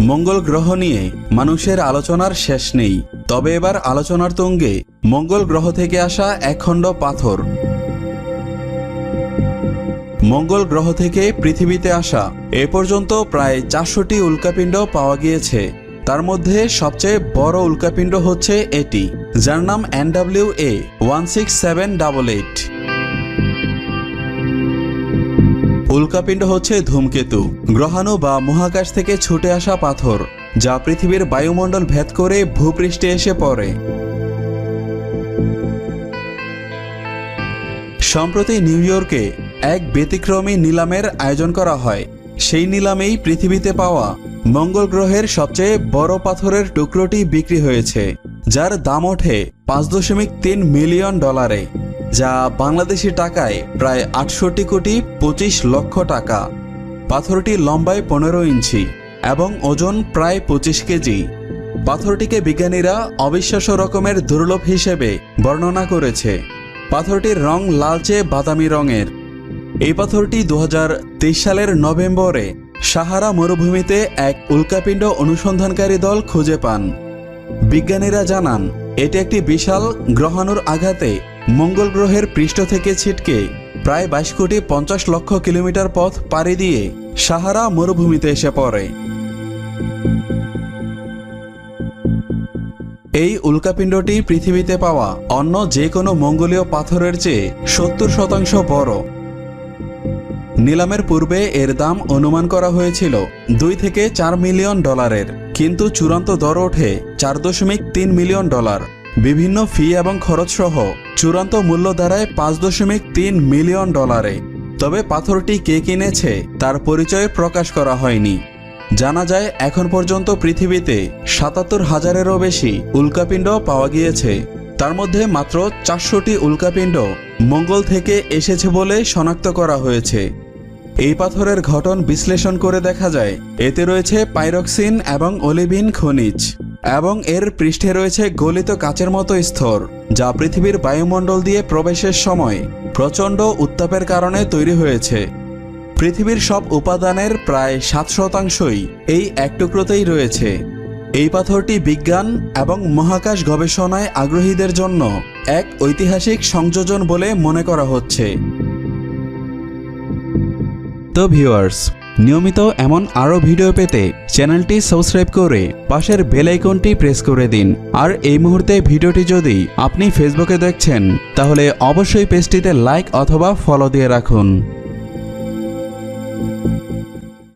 মঙ্গল গ্রহ নিয়ে মানুষের আলোচনার শেষ নেই। তবে এবার আলোচনার তুঙ্গে মঙ্গল গ্রহ থেকে আসা একখণ্ড পাথর। মঙ্গল গ্রহ থেকে পৃথিবীতে আসা এ পর্যন্ত প্রায় চারশোটি উল্কাপিণ্ড পাওয়া গিয়েছে। তার মধ্যে সবচেয়ে বড় উল্কাপিণ্ড হচ্ছে এটি, যার নাম NW A one six seven double eight উল্কাপিণ্ড হচ্ছে ধূমকেতু। গ্রহাণু বা মহাকাশ থেকে ছুটে আসা পাথর, যা পৃথিবীর বায়ুমণ্ডল ভেদ করে ভূপৃষ্ঠে এসে পড়ে। সম্প্রতি নিউ ইয়র্কে এক ব্যতিক্রমী নিলামের আয়োজন করা হয়। সেই নিলামেই পৃথিবীতে পাওয়া মঙ্গল গ্রহের সবচেয়ে বড় পাথরের টুকরোটি বিক্রি হয়েছে, যার দাম ওঠে পাঁচ দশমিক তিন মিলিয়ন ডলারে। যা বাংলাদেশি টাকায় প্রায় আটষট্টি কোটি পঁচিশ লক্ষ টাকা। পাথরটি লম্বায় পনেরো ইঞ্চি এবং ওজন প্রায় পঁচিশ কেজি। পাথরটিকে বিজ্ঞানীরা অবিশ্বাস্য রকমের দুর্লভ হিসেবে বর্ণনা করেছে। পাথরটির রং লালচে বাদামি রঙের। এই পাথরটি দু হাজার তেইশ সালের নভেম্বরে সাহারা মরুভূমিতে এক উল্কাপিণ্ড অনুসন্ধানকারী দল খুঁজে পান। বিজ্ঞানীরা জানান, এটি একটি বিশাল গ্রহাণুর আঘাতে মঙ্গল গ্রহের পৃষ্ঠ থেকে ছিটকে প্রায় বাইশ কোটি পঞ্চাশ লক্ষ কিলোমিটার পথ পাড়ি দিয়ে সাহারা মরুভূমিতে এসে পড়ে। এই উল্কাপিণ্ডটি পৃথিবীতে পাওয়া অন্য যে কোনো মঙ্গলীয় পাথরের চেয়ে সত্তর শতাংশ বড়। নিলামের পূর্বে এর দাম অনুমান করা হয়েছিল দুই থেকে চার মিলিয়ন ডলারের, কিন্তু চূড়ান্ত দর ওঠে চার দশমিক তিন মিলিয়ন ডলার। বিভিন্ন ফি এবং খরচ সহ চূড়ান্ত মূল্য দাঁড়ায় পাঁচ দশমিক তিন মিলিয়ন ডলারে। তবে পাথরটি কে কিনেছে তার পরিচয় প্রকাশ করা হয়নি। জানা যায়, এখন পর্যন্ত পৃথিবীতে সাতাত্তর হাজারেরও বেশি উল্কাপিণ্ড পাওয়া গিয়েছে। তার মধ্যে মাত্র চারশোটি উল্কাপিণ্ড মঙ্গল থেকে এসেছে বলে শনাক্ত করা হয়েছে। এই পাথরের ঘটন বিশ্লেষণ করে দেখা যায়, এতে রয়েছে পাইরক্সিন এবং অলিভিন খনিজ। এবং এর পৃষ্ঠে রয়েছে গলিত কাচের মতো স্তর, যা পৃথিবীর বায়ুমণ্ডল দিয়ে প্রবেশের সময় প্রচণ্ড উত্তাপের কারণে তৈরি হয়েছে। পৃথিবীর সব উপাদানের প্রায় সাত শতাংশই এই এক টুকরোতেই রয়েছে। এই পাথরটি বিজ্ঞান এবং মহাকাশ গবেষণায় আগ্রহীদের জন্য এক ঐতিহাসিক সংযোজন বলে মনে করা হচ্ছে। তো ভিউয়ার্স নিয়মিত এমন আরও ভিডিও পেতে চ্যানেলটি সাবস্ক্রাইব করে পাশের বেল আইকনটি প্রেস করে দিন। আর এই মুহূর্তে ভিডিওটি যদি আপনি ফেসবুকে দেখছেন, তাহলে অবশ্যই পেজটিতে লাইক অথবা ফলো দিয়ে রাখুন।